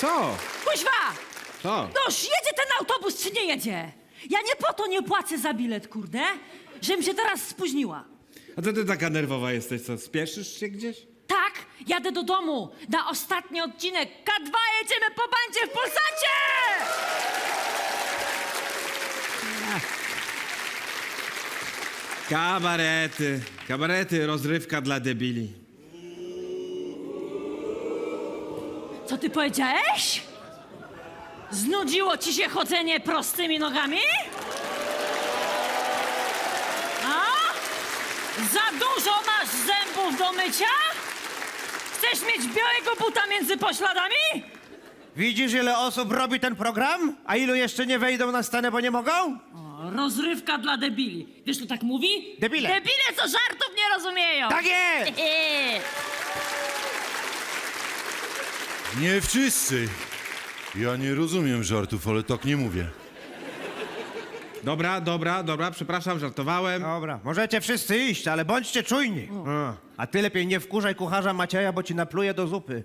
Co? Kuźwa! Co? Noż, jedzie ten autobus czy nie jedzie? Ja nie po to nie płacę za bilet, kurde, żebym się teraz spóźniła. A co ty taka nerwowa jesteś? Co, spieszysz się gdzieś? Tak, jadę do domu na ostatni odcinek. K2 jedziemy po bandzie w Polsacie! Kabarety, kabarety, rozrywka dla debili. Co ty powiedziałeś? Znudziło ci się chodzenie prostymi nogami? A? Za dużo masz zębów do mycia? Chcesz mieć białego buta między pośladami? Widzisz, ile osób robi ten program? A ilu jeszcze nie wejdą na scenę, bo nie mogą? O, rozrywka dla debili. Wiesz, kto tak mówi? Debile. Debile, co żartów nie rozumieją. Tak jest! Nie wszyscy. Ja nie rozumiem żartów, ale tak nie mówię. Dobra, dobra, dobra, przepraszam, żartowałem. Dobra, możecie wszyscy iść, ale bądźcie czujni. A, ty lepiej nie wkurzaj kucharza Macieja, bo ci napluje do zupy.